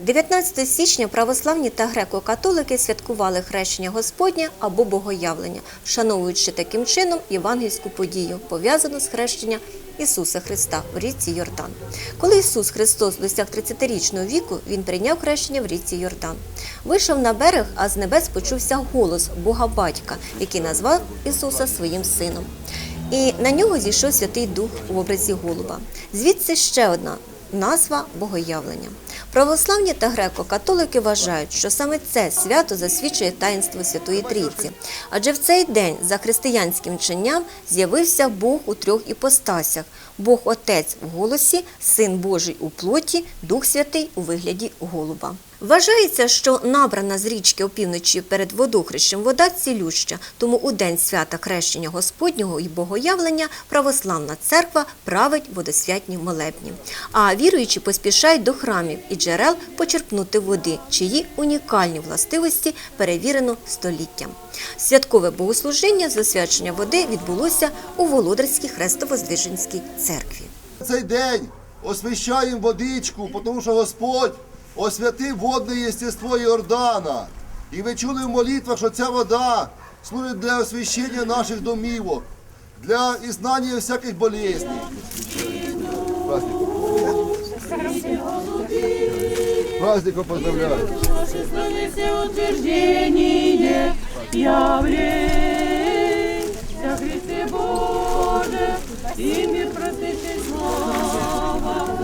19 січня православні та греко-католики святкували хрещення Господнє або Богоявлення, вшановуючи таким чином євангельську подію, пов'язану з хрещенням Ісуса Христа в річці Йордан. Коли Ісус Христос досяг 30-річного віку, Він прийняв хрещення в річці Йордан. Вийшов на берег, а з небес почувся голос Бога Батька, який назвав Ісуса своїм сином. І на нього зійшов Святий Дух в образі голуба. Звідси ще одна назва Богоявлення. Православні та греко-католики вважають, що саме це свято засвідчує таїнство Святої Трійці. Адже в цей день за християнським чинням з'явився Бог у трьох іпостасях: Бог Отець в голосі, Син Божий у плоті, Дух Святий у вигляді голуба. Вважається, що набрана з річки опівночі перед водохрещем вода цілюща, тому у день свята хрещення Господнього і Богоявлення православна церква править водосвятні молебні. А віруючі поспішають до храмів і джерел почерпнути води, чиї унікальні властивості перевірено століттям. Святкове богослужіння з освячення води відбулося у Володарській Хрестовоздвиженській церкві. Цей день освящаємо водичку, тому що Господь освятив водне єстество Йордана. І ви чули в молитвах, що ця вода служить для освящення наших домівок, для ізнання всяких болезней. Праздником поздравляю. Утверждение явлей, вся Христе Боже, и мир слава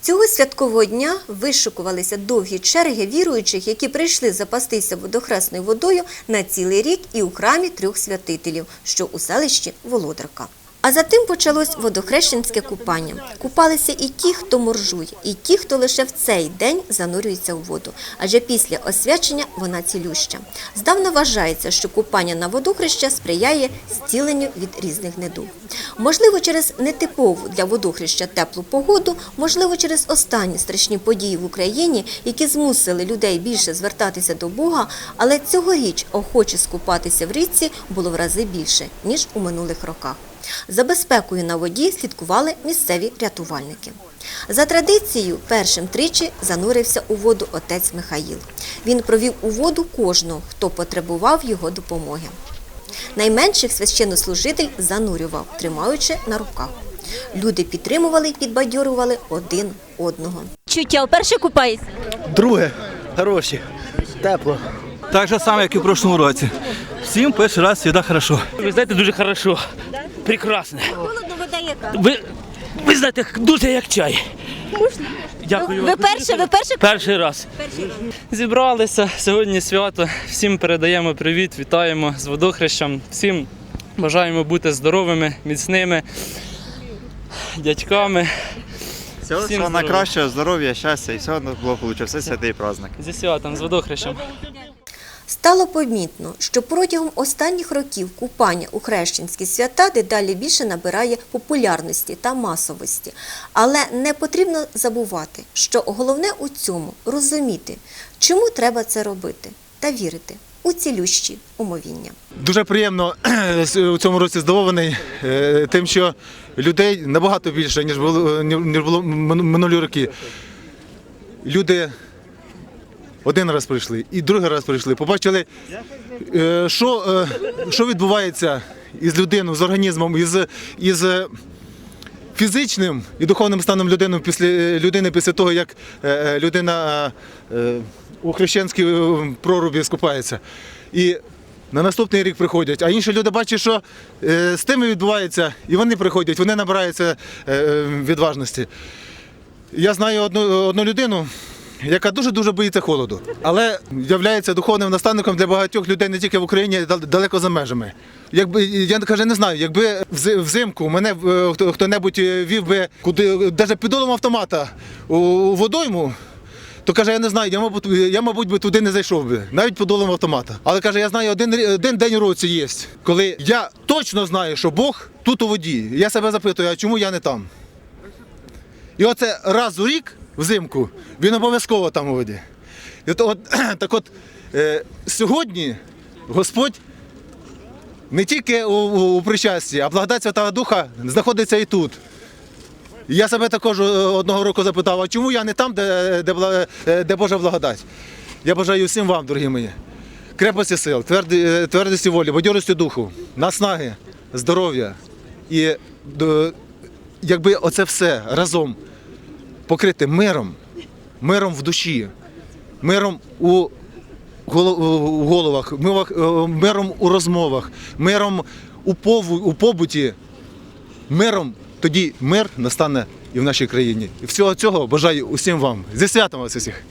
Цього святкового дня вишикувалися довгі черги віруючих, які прийшли запастися водохресною водою на цілий рік і у храмі трьох святителів, що у селищі Володарка. А затим почалось водохрещенське купання. Купалися і ті, хто моржує, і ті, хто лише в цей день занурюється у воду, адже після освячення вона цілюща. Здавна вважається, що купання на водохреща сприяє зціленню від різних недуг. Можливо, через нетипову для водохреща теплу погоду, можливо, через останні страшні події в Україні, які змусили людей більше звертатися до Бога, але цьогоріч охоче скупатися в річці було в рази більше, ніж у минулих роках. За безпекою на воді слідкували місцеві рятувальники. За традицією, першим тричі занурився у воду отець Михаїл. Він провів у воду кожного, хто потребував його допомоги. Найменших священнослужитель занурював, тримаючи на руках. Люди підтримували і підбадьорювали один одного. Чуття вперше купається? Друге, хороші, тепло. Так же само, як і в прошлому році. Всім перший раз завжди хорошо. Ви знаєте, дуже хорошо. Прекрасно. Холодно, вода яка. Ви, ви знаєте, дуже як чай. Можна? Дякую. Ви перше, ви перше? Перший раз. Зібралися сьогодні свято. Всім передаємо привіт, вітаємо з водохрещем. Всім бажаємо бути здоровими, міцними дядьками. Всього, Всім всього здоров'я. найкращого, здоров'я, щастя і всього благополуччя. Все святий праздник. Зі святом, з водохрещем. Стало помітно, що протягом останніх років купання у хрещенські свята дедалі більше набирає популярності та масовості. Але не потрібно забувати, що головне у цьому розуміти, чому треба це робити, та вірити у цілющі умовіння. Дуже приємно у цьому році здивований е, тим, що людей набагато більше, ніж було, ніж було минулі роки. Люди один раз прийшли і другий раз прийшли. Побачили, е, що, е, що відбувається із людиною, з організмом, із, із е, фізичним і духовним станом людини після, людини після того, як людина у хрещенській прорубі скупається. І на наступний рік приходять, а інші люди бачать, що з тими відбувається, і вони приходять, вони набираються відважності. Я знаю одну, одну людину, яка дуже-дуже боїться холоду, але є духовним наставником для багатьох людей не тільки в Україні, далеко за межами. Якби я каже, не знаю, якби взимку мене е, хто- хто-небудь е, вів би куди, навіть під долом автомата у водойму. То каже, я не знаю, я мабуть, я, мабуть, би туди не зайшов би, навіть по долам автомата. Але каже, я знаю, один, один день у році є, коли я точно знаю, що Бог тут у воді. Я себе запитую, а чому я не там? І оце раз у рік взимку він обов'язково там у воді. І то от, так от е, сьогодні Господь не тільки у, у, причасті, а благодать Святого Духа знаходиться і тут. Я себе також е, одного року запитав, а чому я не там, де, де, е, де Божа благодать? Я бажаю всім вам, дорогі мої, крепості сил, тверди- е, твердості волі, бадьорості духу, наснаги, здоров'я. І якби оце все разом покрити миром, миром в душі, миром у головах, миром- е, у розмовах, миром у побуті, миром, тоді мир настане і в нашій країні. І всього цього бажаю усім вам. Зі святом вас усіх!